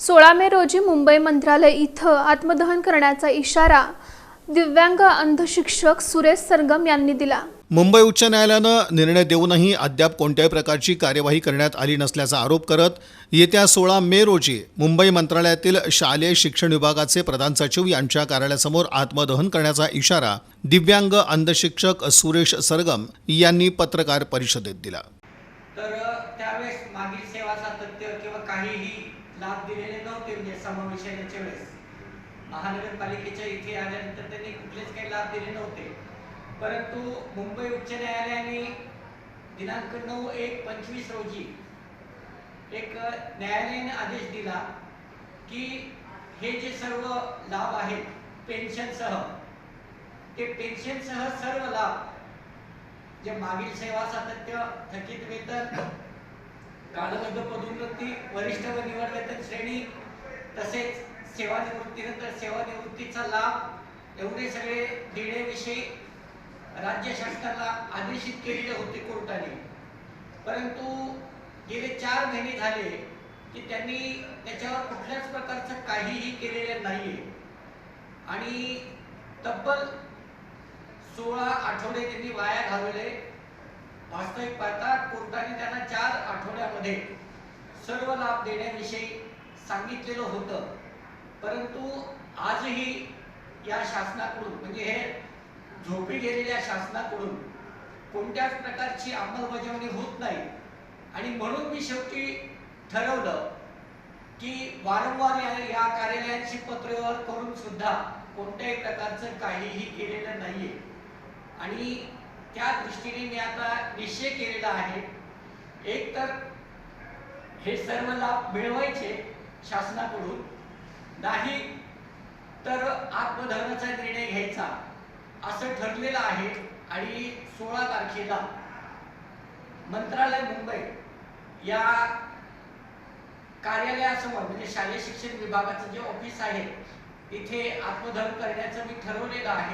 सोळा मे रोजी मुंबई मंत्रालय इथं आत्मदहन करण्याचा इशारा दिव्यांग अंधशिक्षक सुरेश सरगम यांनी दिला. मुंबई उच्च न्यायालयानं निर्णय देऊनही अद्याप कोणत्याही प्रकारची कार्यवाही करण्यात आली नसल्याचा आरोप करत येत्या सोळा मे रोजी मुंबई मंत्रालयातील शालेय शिक्षण विभागाचे प्रधान सचिव यांच्या कार्यालयासमोर आत्मदहन करण्याचा इशारा दिव्यांग अंधशिक्षक सुरेश सरगम यांनी पत्रकार परिषदेत दिला. तर त्यावेळेस मागील सेवा सातत्य किंवा काहीही लाभ दिलेले नव्हते म्हणजे समावेशनाच्या वेळेस. महानगरपालिकेच्या इथे आल्यानंतर त्यांनी कुठलेच काही लाभ दिले नव्हते. परंतु मुंबई उच्च न्यायालयाने दिनांक नऊ एक पंचवीस रोजी एक न्यायालयाने आदेश दिला की हे जे सर्व लाभ आहेत पेन्शनसह ते पेन्शनसह सर्व लाभ जे मागील सेवा सातत्य थकीत वेतन कालबद्ध पदोन्नती वरिष्ठ व निवडवेतन श्रेणी तसेच सेवानिवृत्तीनंतर सेवानिवृत्तीचा लाभ एवढे सगळे देण्याविषयी राज्य शासनाला आदेशित केलेले होते कोर्टाने. परंतु गेले चार महिने झाले की त्यांनी त्याच्यावर कुठल्याच प्रकारचं काहीही केलेलं नाहीये. आणि तब्बल सोळा आठवडे त्यांनी वाया घालवले. वास्तविक पाहता कोर्टाने त्यांना चार आठवड्यामध्ये सर्व लाभ देण्याविषयी सांगितलेलं होतं. परंतु आजही या शासनाकडून म्हणजे हे झोपी गेलेल्या शासनाकडून कोणत्याच प्रकारची अंमलबजावणी होत नाही. आणि म्हणून मी शेवटी ठरवलं की वारंवार या या कार्यालयांशी पत्रव्यवहार करून सुद्धा कोणत्याही प्रकारचं काहीही केलेलं नाहीये. आणि त्या दृष्टीने मी आता निश्चय केलेला आहे. एक तर हे सर्व लाभ मिळवायचे शासनाकडून. नाही तर आत्मधर्माचा निर्णय घ्यायचा असं ठरलेलं आहे आणि सोळा तारखेला मंत्रालय मुंबई या कार्यालयासमोर म्हणजे शालेय शिक्षण विभागाचं जे ऑफिस आहे तिथे आत्मधर्म करण्याचं मी ठरवलेलं आहे.